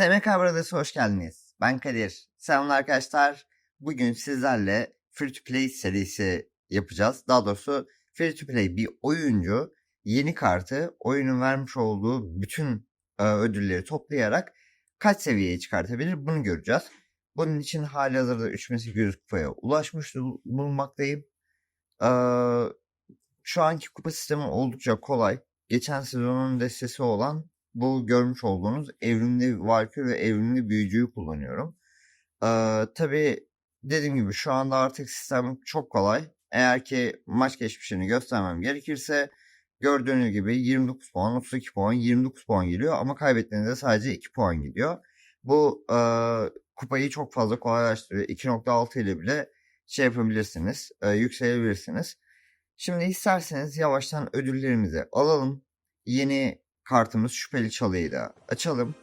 SMK Brothers'a hoş geldiniz. Ben Kadir. Selamlar arkadaşlar. Bugün sizlerle Free to Play serisi yapacağız. Daha doğrusu Free to Play bir oyuncu yeni kartı oyunun vermiş olduğu bütün e, ödülleri toplayarak kaç seviyeye çıkartabilir bunu göreceğiz. Bunun için hali hazırda 3800 kupaya ulaşmış bulunmaktayım. Ee, şu anki kupa sistemi oldukça kolay. Geçen sezonun destesi olan bu görmüş olduğunuz evrimli Valkyrie ve evrimli büyücüyü kullanıyorum. Ee, tabii dediğim gibi şu anda artık sistem çok kolay. Eğer ki maç geçmişini göstermem gerekirse gördüğünüz gibi 29 puan, 32 puan, 29 puan geliyor ama kaybettiğinizde sadece 2 puan gidiyor. Bu e, kupayı çok fazla kolaylaştırıyor. 2.6 ile bile şey yapabilirsiniz, e, yükselebilirsiniz. Şimdi isterseniz yavaştan ödüllerimizi alalım. Yeni kartımız şüpheli çalıyı açalım.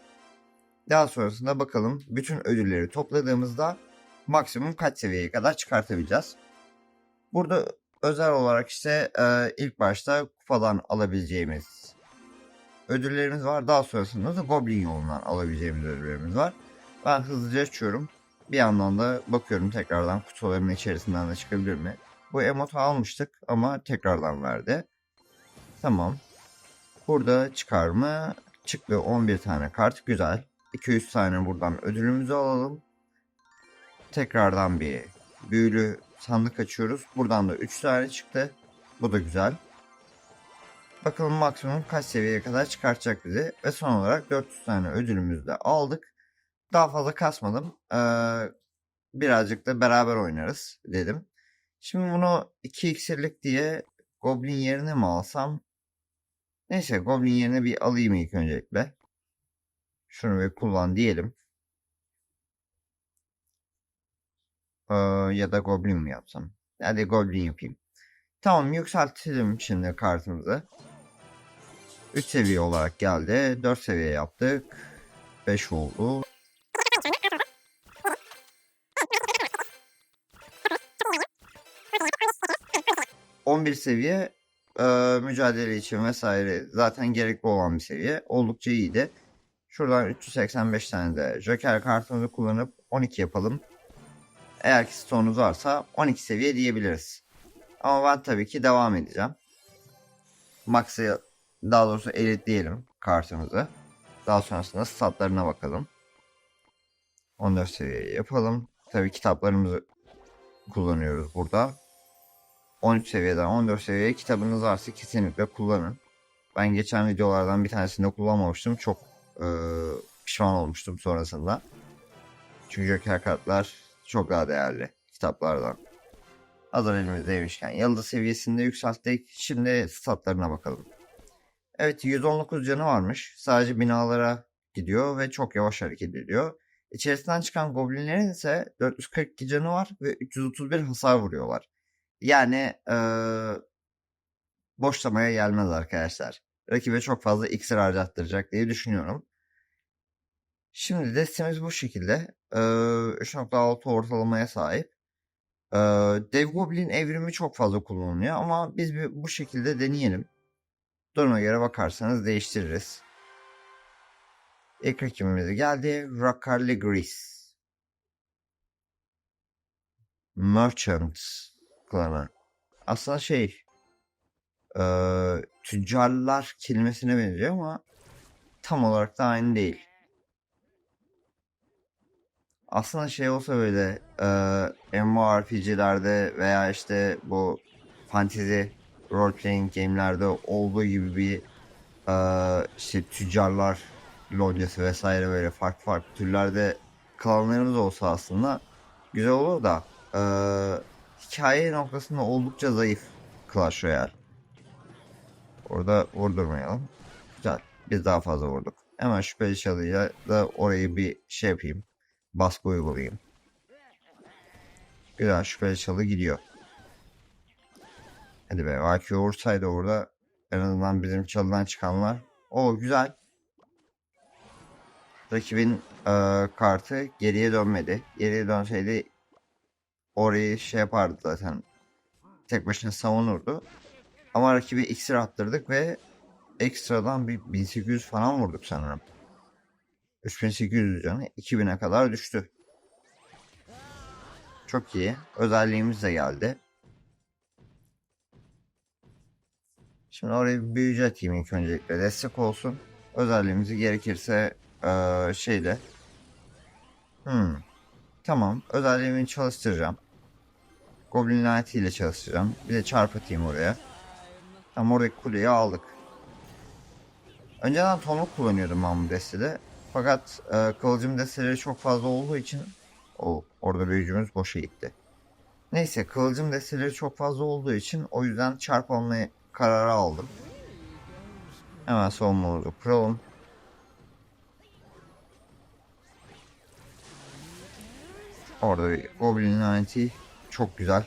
Daha sonrasında bakalım bütün ödülleri topladığımızda maksimum kaç seviyeye kadar çıkartabileceğiz. Burada özel olarak işte e, ilk başta kupadan alabileceğimiz ödüllerimiz var. Daha sonrasında da Goblin yolundan alabileceğimiz ödüllerimiz var. Ben hızlıca açıyorum. Bir yandan da bakıyorum tekrardan kutuların içerisinden de çıkabilir mi? Bu emotu almıştık ama tekrardan verdi. Tamam. Burada çıkar mı? Çıktı 11 tane kart. Güzel. 200 tane buradan ödülümüzü alalım. Tekrardan bir büyülü sandık açıyoruz. Buradan da 3 tane çıktı. Bu da güzel. Bakalım maksimum kaç seviyeye kadar çıkartacak bizi. Ve son olarak 400 tane ödülümüzü de aldık. Daha fazla kasmadım. Ee, birazcık da beraber oynarız dedim. Şimdi bunu 2 iksirlik diye Goblin yerine mi alsam? Neyse Goblin yerine bir alayım ilk öncelikle. Şunu bir kullan diyelim. Ee, ya da Goblin mi yapsam? Hadi Goblin yapayım. Tamam yükseltelim şimdi kartımızı. 3 seviye olarak geldi. 4 seviye yaptık. 5 oldu. ...11 seviye e, mücadele için vesaire zaten gerekli olan bir seviye. Oldukça iyiydi. Şuradan 385 tane de Joker kartımızı kullanıp 12 yapalım. Eğer ki stonunuz varsa 12 seviye diyebiliriz. Ama ben tabii ki devam edeceğim. Max'ı daha doğrusu diyelim kartımızı. Daha sonrasında statlarına bakalım. 14 seviye yapalım. Tabii kitaplarımızı kullanıyoruz burada. 13 seviyeden 14 seviyeye kitabınız varsa kesinlikle kullanın. Ben geçen videolardan bir tanesinde kullanmamıştım. Çok e, pişman olmuştum sonrasında. Çünkü Joker kartlar çok daha değerli kitaplardan. Hazır elimizdeymişken yıldız seviyesinde yükselttik. Şimdi statlarına bakalım. Evet 119 canı varmış. Sadece binalara gidiyor ve çok yavaş hareket ediyor. İçerisinden çıkan goblinlerin ise 442 canı var ve 331 hasar vuruyorlar. Yani ee, boşlamaya gelmez arkadaşlar. Rakibe çok fazla iksir harcattıracak diye düşünüyorum. Şimdi destemiz bu şekilde. Ee, 3.6 ortalamaya sahip. Ee, Dev Goblin evrimi çok fazla kullanılıyor ama biz bir bu şekilde deneyelim. Duruma göre bakarsanız değiştiririz. İlk rakibimiz geldi. Rakarli Grease. Merchant klanı. Aslında şey e, tüccarlar kelimesine benziyor ama tam olarak da aynı değil. Aslında şey olsa böyle e, MMORPG'lerde veya işte bu fantezi role playing game'lerde olduğu gibi bir e, işte tüccarlar loncası vesaire böyle farklı farklı türlerde klanlarımız olsa aslında güzel olur da e, hikaye noktasında oldukça zayıf Clash Royale. Orada vurdurmayalım. Güzel. Biz daha fazla vurduk. Hemen şüpheli çalıyla da orayı bir şey yapayım. Baskı uygulayayım. Güzel şüpheli çalı gidiyor. Hadi be IQ vursaydı orada en azından bizim çalıdan çıkanlar. O güzel. Rakibin e, kartı geriye dönmedi. Geriye dönseydi orayı şey yapardı zaten. Tek başına savunurdu. Ama rakibi iksir attırdık ve ekstradan bir 1800 falan vurduk sanırım. 3800 canı 2000'e kadar düştü. Çok iyi. Özelliğimiz de geldi. Şimdi oraya bir büyücü atayım ilk öncelikle. Destek olsun. Özelliğimizi gerekirse eee, şeyle. Hmm. Tamam. Özelliğimi çalıştıracağım. Goblin laneti ile çalıştıracağım. Bir de çarp atayım oraya. Tam oradaki kuleyi aldık. Önceden tonluk kullanıyordum ben bu destede. Fakat e, kılıcım desteleri çok fazla olduğu için o orada büyücümüz boşa gitti. Neyse kılıcım desteleri çok fazla olduğu için o yüzden çarp almaya kararı aldım. Hemen savunmamızı kuralım. Orada bir Goblin laneti çok güzel.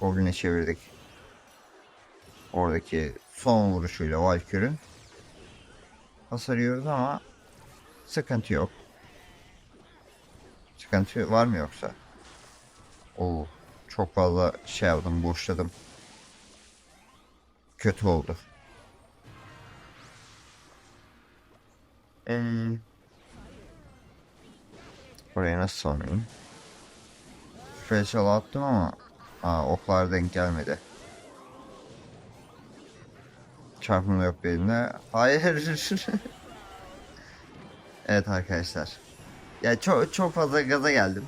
Goblin'e çevirdik. Oradaki son vuruşuyla Valkyrie'nin hasar yiyoruz ama sıkıntı yok. Sıkıntı var mı yoksa? Oo, çok fazla şey yaptım, boşladım. Kötü oldu. Ee, Buraya nasıl sonrayım? Special attım ama aa, oklar denk gelmedi. Çarpımda yok benimle. Hayır. evet arkadaşlar. Ya çok çok fazla gaza geldim.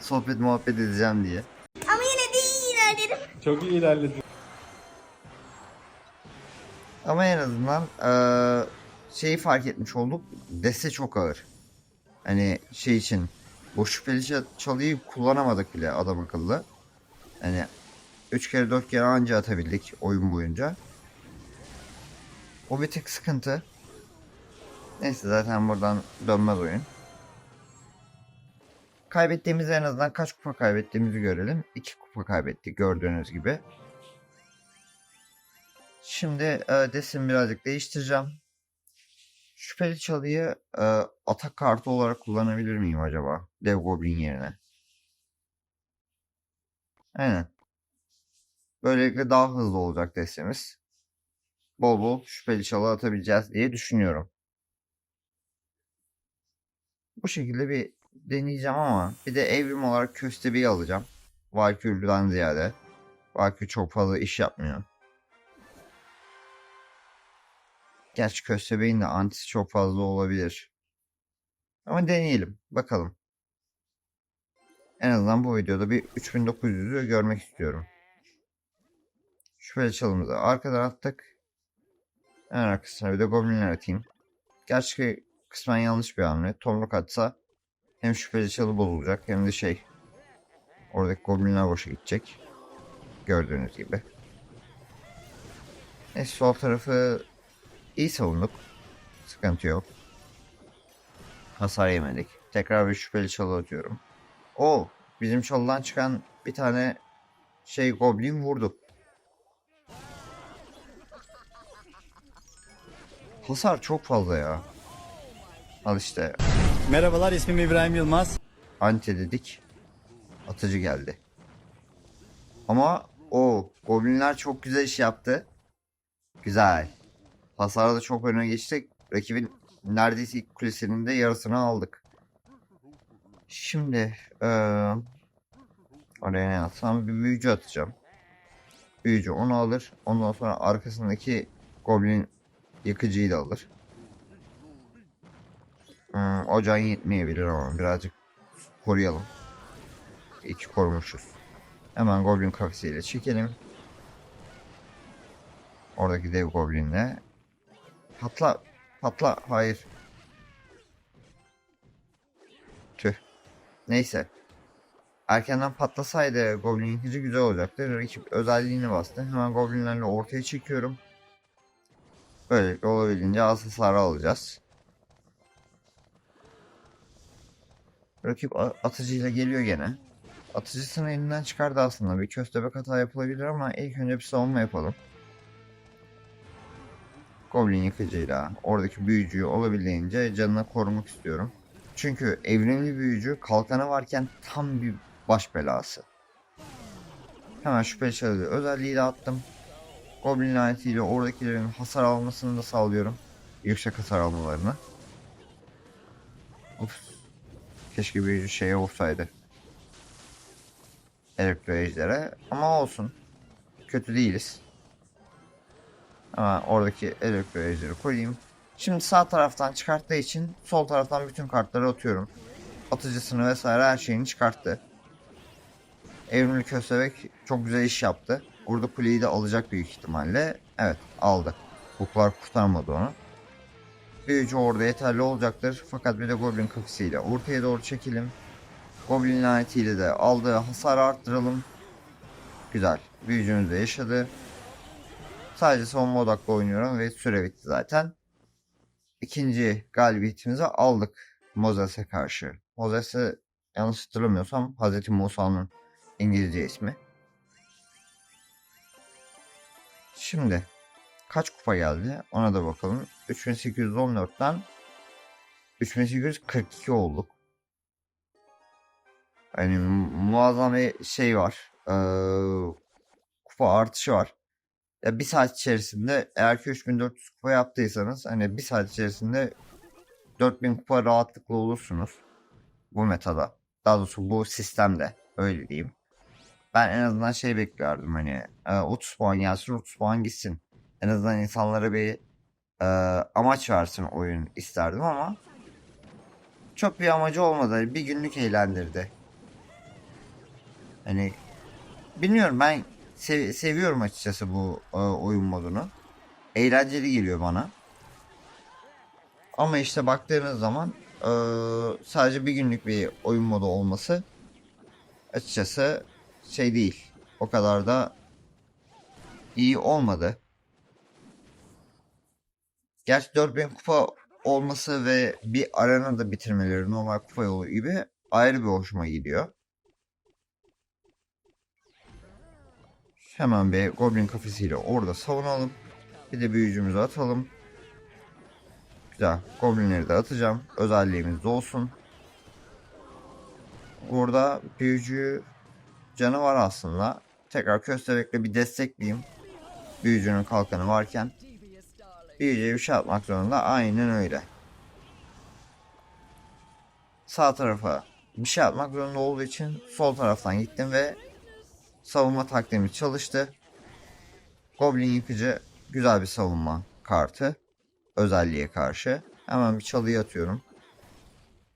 Sohbet muhabbet edeceğim diye. Ama yine de iyi ilerledim. Çok iyi ilerledin. Ama en azından eee, şeyi fark etmiş olduk. Deste çok ağır. Hani şey için bu şüpheli ça- çalıyı kullanamadık bile adam akıllı. Hani 3 kere 4 kere anca atabildik oyun boyunca. O bir tek sıkıntı. Neyse zaten buradan dönmez oyun. Kaybettiğimiz en azından kaç kupa kaybettiğimizi görelim. 2 kupa kaybettik gördüğünüz gibi. Şimdi e, desin birazcık değiştireceğim. Şüpheli çalıyı e, atak kartı olarak kullanabilir miyim acaba? Dev Goblin yerine. Aynen. Böylelikle daha hızlı olacak destemiz. Bol bol şüpheli çalı atabileceğiz diye düşünüyorum. Bu şekilde bir deneyeceğim ama bir de evrim olarak köstebeği alacağım. Valkyrie'den ziyade. Valkyrie çok fazla iş yapmıyor. Gerçi köstebeğin de antisi çok fazla olabilir. Ama deneyelim. Bakalım. En azından bu videoda bir 3900'ü görmek istiyorum. Şüpheli çalımızı arkadan attık. En arkasına bir de goblinler atayım. Gerçi kısmen yanlış bir hamle. Tomruk atsa hem şüpheli çalı bozulacak hem de şey oradaki goblinler boşa gidecek. Gördüğünüz gibi. Neyse sol tarafı iyi savunduk. Sıkıntı yok. Hasar yemedik. Tekrar bir şüpheli çalı atıyorum. O bizim çalıdan çıkan bir tane şey goblin vurdu. Hasar çok fazla ya. Al işte Merhabalar ismim İbrahim Yılmaz. anti dedik. Atıcı geldi. Ama o goblinler çok güzel iş yaptı. Güzel. Hasarda da çok öne geçtik. Rakibin neredeyse ilk kulesinin de yarısını aldık. Şimdi eee oraya ne atsam bir büyücü atacağım. Büyücü onu alır. Ondan sonra arkasındaki goblin yıkıcıyı da alır. Hmm, o yetmeyebilir ama birazcık koruyalım. İki korumuşuz. Hemen goblin kafesiyle çekelim. Oradaki dev goblinle. Patla. Patla. Hayır. Tüh. Neyse. Erkenden patlasaydı goblin yıkıcı güzel olacaktı. Rakip özelliğini bastı. Hemen goblinlerle ortaya çekiyorum. Böylelikle olabildiğince az hasar alacağız. Rakip atıcıyla geliyor gene. Atıcısını elinden çıkardı aslında. Bir köstebek hata yapılabilir ama ilk önce bir savunma yapalım. Goblin yıkıcıyla oradaki büyücüyü olabildiğince canına korumak istiyorum. Çünkü evrimli büyücü kalkanı varken tam bir baş belası. Hemen şüpheli çalığı özelliği de attım. Goblin lanetiyle oradakilerin hasar almasını da sağlıyorum. Yüksek hasar almalarını. Of. Keşke bir şey olsaydı. Elektro ejdere. Ama olsun. Kötü değiliz. Ama oradaki elektro ejderi koyayım. Şimdi sağ taraftan çıkarttığı için sol taraftan bütün kartları atıyorum. Atıcısını vesaire her şeyini çıkarttı. Evrimli köstebek çok güzel iş yaptı. Burada kuleyi de alacak büyük ihtimalle. Evet aldı. Buklar kurtarmadı onu. Büyücü orada yeterli olacaktır. Fakat bir de Goblin kafesiyle ortaya doğru çekelim. Goblin lanetiyle de aldığı hasarı arttıralım. Güzel. Büyücümüz de yaşadı. Sadece savunma odaklı oynuyorum ve süre bitti zaten. İkinci galibiyetimizi aldık Mozes'e karşı. Mozes'i yanlış hatırlamıyorsam Hazreti Musa'nın İngilizce ismi. Şimdi kaç kupa geldi ona da bakalım. 3814'ten 3842 olduk. Yani mu- muazzam bir şey var. Ee, kupa artışı var. Ya bir saat içerisinde eğer ki 3400 kupa yaptıysanız hani bir saat içerisinde 4000 kupa rahatlıkla olursunuz. Bu metada. Daha doğrusu bu sistemde öyle diyeyim. Ben en azından şey beklerdim hani e, 30 puan gelsin 30 puan gitsin. En azından insanlara bir e, amaç versin oyun isterdim ama çok bir amacı olmadı. Bir günlük eğlendirdi. Hani bilmiyorum ben sev- seviyorum açıkçası bu e, oyun modunu. Eğlenceli geliyor bana. Ama işte baktığınız zaman e, sadece bir günlük bir oyun modu olması açıkçası şey değil. O kadar da iyi olmadı. Gerçi 4000 kupa olması ve bir arenada bitirmeleri normal kupa yolu gibi ayrı bir hoşuma gidiyor. Hemen bir Goblin kafesiyle orada savunalım. Bir de büyücümüzü atalım. Güzel. Goblinleri de atacağım. Özelliğimiz de olsun. Burada büyücü canı var aslında. Tekrar köstebekle bir destekleyeyim. Büyücünün kalkanı varken. Büyücüye bir şey atmak zorunda. Aynen öyle. Sağ tarafa bir şey atmak zorunda olduğu için sol taraftan gittim ve savunma taktiğimiz çalıştı. Goblin yıkıcı güzel bir savunma kartı. Özelliğe karşı. Hemen bir çalıya atıyorum.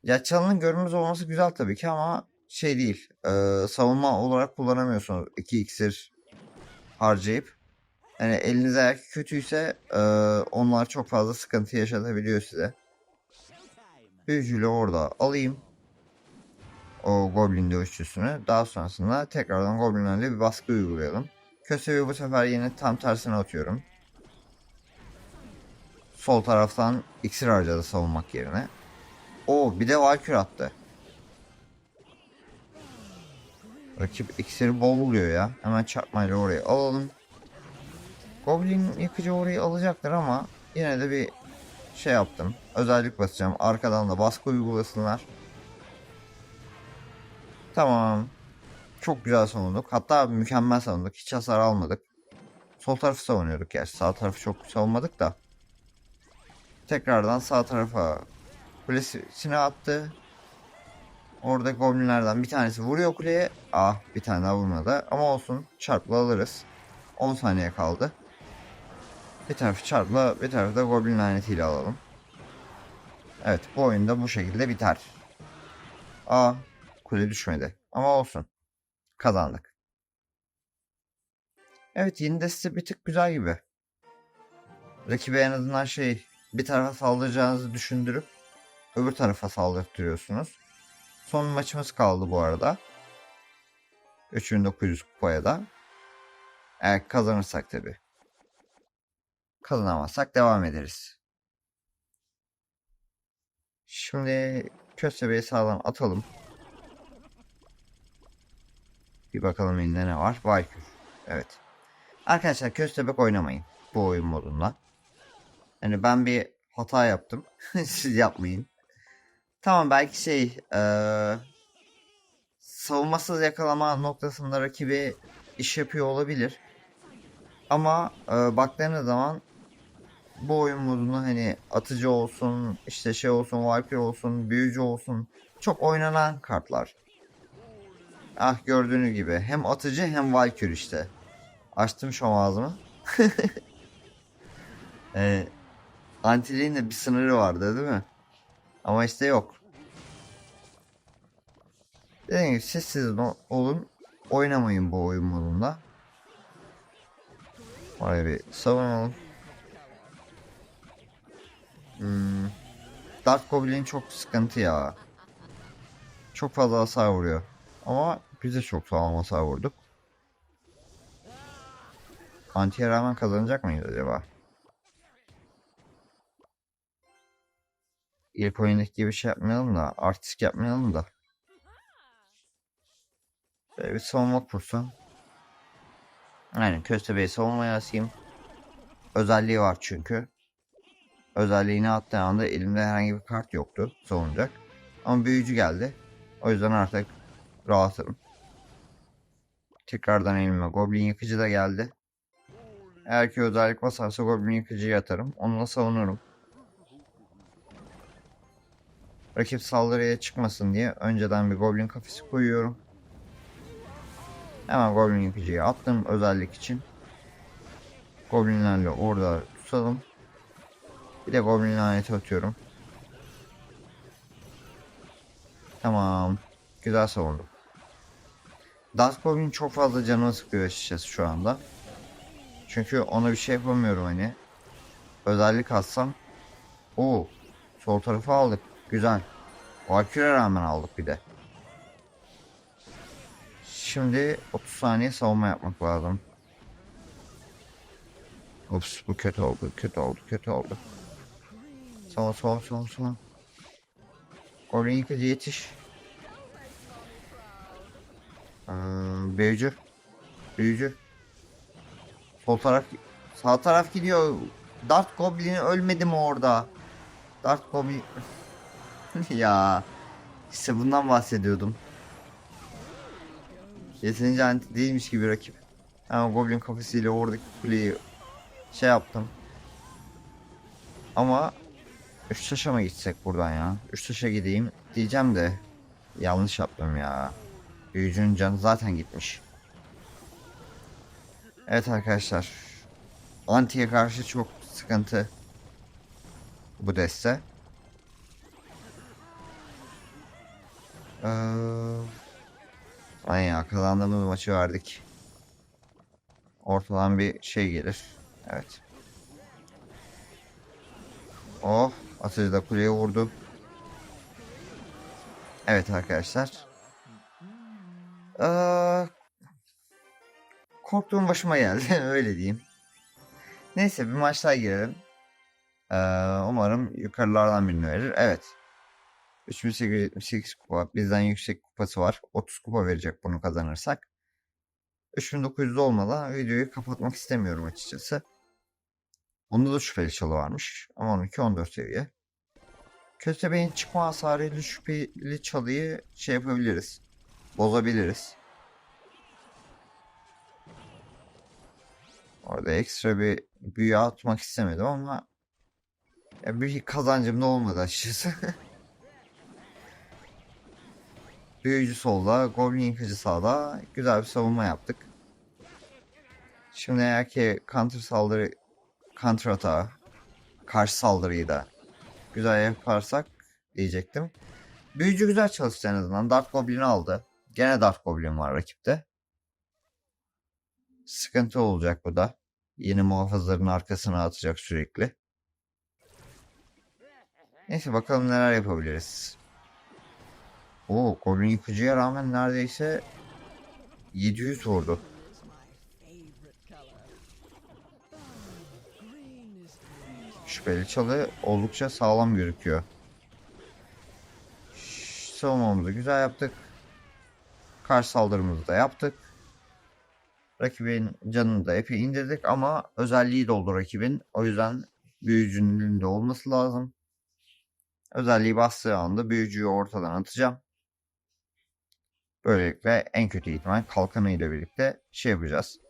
Ya çalının görünmez olması güzel tabii ki ama şey değil. e, savunma olarak kullanamıyorsunuz. 2 iksir harcayıp. Yani eliniz eğer kötüyse e, onlar çok fazla sıkıntı yaşatabiliyor size. Büyücüyle orada alayım. O goblin dövüşçüsünü. Daha sonrasında tekrardan goblinlerle bir baskı uygulayalım. Kösevi bu sefer yine tam tersine atıyorum. Sol taraftan iksir harcadı savunmak yerine. O bir de Valkür attı. Rakip iksiri bol buluyor ya. Hemen çarpmayla orayı alalım. Goblin yıkıcı orayı alacaktır ama yine de bir şey yaptım. Özellik basacağım. Arkadan da baskı uygulasınlar. Tamam. Çok güzel savunduk. Hatta mükemmel savunduk. Hiç hasar almadık. Sol tarafı savunuyorduk gerçi. Sağ tarafı çok savunmadık da. Tekrardan sağ tarafa kulesine attı. Orada goblinlerden bir tanesi vuruyor kuleye. Ah bir tane daha vurmadı. Ama olsun çarpla alırız. 10 saniye kaldı. Bir tarafı çarpla bir tarafı da goblin lanetiyle alalım. Evet bu oyunda bu şekilde biter. Aa kule düşmedi. Ama olsun. Kazandık. Evet yeni deste bir tık güzel gibi. Rakibe en azından şey bir tarafa saldıracağınızı düşündürüp öbür tarafa saldırtıyorsunuz. Son maçımız kaldı bu arada. 3900 kupaya da. Eğer kazanırsak tabi. Kazanamazsak devam ederiz. Şimdi köstebeği sağdan atalım. Bir bakalım elinde ne var. Valkür. Evet. Arkadaşlar köstebek oynamayın. Bu oyun modunda. Yani ben bir hata yaptım. Siz yapmayın. Tamam belki şey eee savunmasız yakalama noktasında rakibi iş yapıyor olabilir. Ama eee baktığınız zaman bu oyun modunu hani atıcı olsun, işte şey olsun, Viper olsun, büyücü olsun çok oynanan kartlar. Ah gördüğünüz gibi hem atıcı hem Valkyrie işte. Açtım şu ağzımı. ee, Antiliğin de bir sınırı vardı değil mi? Ama işte yok. Dediğim gibi sessiz ol- olun. Oynamayın bu oyun modunda. Oraya bir savunalım. Hmm. Dark Goblin çok sıkıntı ya. Çok fazla hasar vuruyor. Ama biz de çok sağlam hasar vurduk. Antiye rağmen kazanacak mıyız acaba? İlk oyundaki gibi şey yapmayalım da, artistik yapmayalım da. Böyle bir savunma kursun. Aynen köstebeği savunmaya asayım. Özelliği var çünkü. Özelliğini attığı anda elimde herhangi bir kart yoktu savunacak. Ama büyücü geldi. O yüzden artık rahatım. Tekrardan elime Goblin Yıkıcı da geldi. Eğer ki özellik basarsa Goblin Yıkıcı'yı atarım. Onunla savunurum. Rakip saldırıya çıkmasın diye önceden bir Goblin kafesi koyuyorum. Hemen Goblin Yıkıcı'yı attım özellik için. Goblinlerle orada tutalım. Bir de Goblin laneti atıyorum. Tamam. Güzel savundum. Goblin çok fazla canımı sıkıyor açıkçası şu anda. Çünkü ona bir şey yapamıyorum hani. Özellik atsam. Oo, sol tarafı aldık. Güzel. Valkyrie rağmen aldık bir de. Şimdi 30 saniye savunma yapmak lazım. Ups bu kötü oldu, kötü oldu, kötü oldu. Sol sol sol sol. Goblin yıkıcı yetiş. Ee, büyücü. Büyücü. Sol taraf sağ taraf gidiyor. Dart Goblin ölmedi mi orada? Dart Goblin ya işte bundan bahsediyordum. Yeterince anti değilmiş gibi rakip. Ama Goblin kafesiyle oradaki kuleyi şey yaptım. Ama üç taşa mı gitsek buradan ya? Üç taşa gideyim diyeceğim de yanlış yaptım ya. Büyücünün canı zaten gitmiş. Evet arkadaşlar. Anti'ye karşı çok sıkıntı bu deste. Ee, ay ya kazandığımız maçı verdik. Ortadan bir şey gelir. Evet. Oh atıcı da kuleye vurdu. Evet arkadaşlar. Ee, korktuğum başıma geldi öyle diyeyim. Neyse bir maç daha girelim. Ee, umarım yukarılardan birini verir. Evet. 3878 kupa. Bizden yüksek kupası var. 30 kupa verecek bunu kazanırsak. 3900 olmadan videoyu kapatmak istemiyorum açıkçası. Onda da şüpheli çalı varmış. Ama onunki 14 seviye. Köstebeğin çıkma hasarıyla şüpheli çalıyı şey yapabiliriz. Bozabiliriz. Orada ekstra bir büyü atmak istemedim ama ya bir kazancım da olmadı açıkçası. Büyücü solda, Goblin yıkıcı sağda. Güzel bir savunma yaptık. Şimdi eğer ki counter saldırı, counter atağı, karşı saldırıyı da güzel yaparsak diyecektim. Büyücü güzel çalıştı en azından. Dark Goblin'i aldı. Gene Dark Goblin var rakipte. Sıkıntı olacak bu da. Yeni muhafızların arkasına atacak sürekli. Neyse bakalım neler yapabiliriz. Oo, Goblin yıkıcıya rağmen neredeyse 700 vurdu. Şüpheli çalı oldukça sağlam gözüküyor. Savunmamızı güzel yaptık. Karşı saldırımızı da yaptık. Rakibin canını da epey indirdik ama özelliği doldu rakibin. O yüzden büyücünün elinde olması lazım. Özelliği bastığı anda büyücüyü ortadan atacağım. Böylelikle en kötü ihtimal kalkanıyla birlikte şey yapacağız.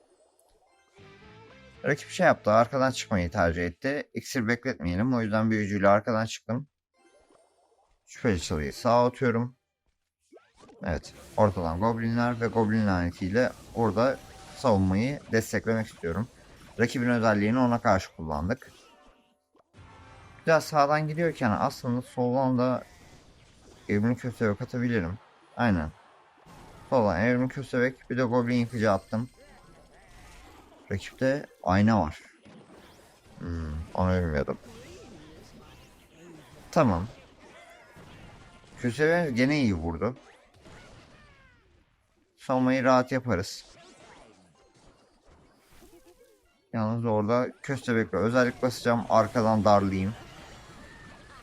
Rakip şey yaptı. Arkadan çıkmayı tercih etti. İksir bekletmeyelim. O yüzden büyücüyle arkadan çıktım. Şüpheli çalıyı sağa atıyorum. Evet. Ortadan goblinler ve goblin lanetiyle orada savunmayı desteklemek istiyorum. Rakibin özelliğini ona karşı kullandık. Biraz sağdan gidiyorken aslında soldan da evrimli köstebek atabilirim. Aynen. Soldan evrimli köstebek bir de goblin yıkıcı attım. Rakipte ayna var. Hmm, onu bilmiyordum. Tamam. Köstebek gene iyi vurdu. Savunmayı rahat yaparız. Yalnız orada köstebekle özellik basacağım. Arkadan darlayayım.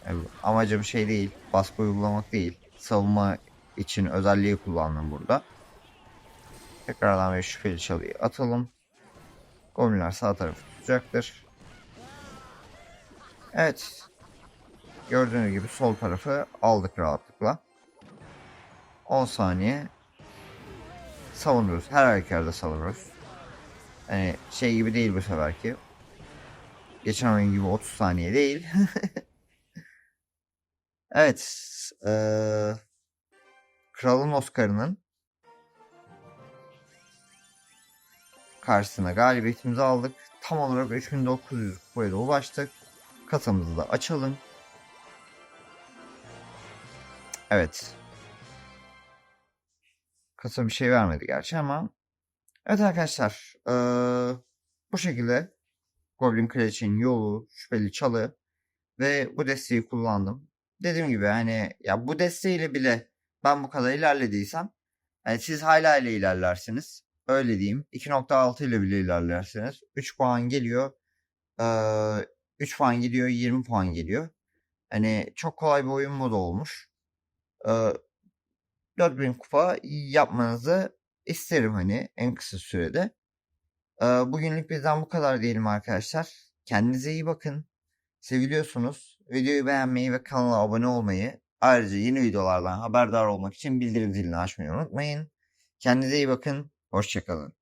Evet, amacım şey değil. Baskı uygulamak değil. Savunma için özelliği kullandım burada. Tekrardan bir şüpheli çalıyı atalım. Goblinler sağ tarafı tutacaktır. Evet. Gördüğünüz gibi sol tarafı aldık rahatlıkla. 10 saniye savunuyoruz. Her halükarda savunuyoruz. Hani şey gibi değil bu seferki. Geçen oyun gibi 30 saniye değil. evet. eee, Kralın Oscar'ının karşısına galibiyetimizi aldık. Tam olarak 3900 kupaya ulaştık. Kasamızı da açalım. Evet. Kasa bir şey vermedi gerçi ama. Evet arkadaşlar. eee, bu şekilde Goblin Kraliçe'nin yolu, şüpheli çalı ve bu desteği kullandım. Dediğim gibi hani ya bu desteğiyle bile ben bu kadar ilerlediysem yani siz hala ile ilerlersiniz. Öyle diyeyim. 2.6 ile bile ilerlersiniz. 3 puan geliyor. Eee 3 puan gidiyor, 20 puan geliyor. Hani çok kolay bir oyun modu olmuş. Eee 4000 kupa yapmanızı isterim hani en kısa sürede. Bugünlük bizden bu kadar diyelim arkadaşlar. Kendinize iyi bakın. Seviliyorsunuz. Videoyu beğenmeyi ve kanala abone olmayı ayrıca yeni videolardan haberdar olmak için bildirim zilini açmayı unutmayın. Kendinize iyi bakın. Hoşçakalın.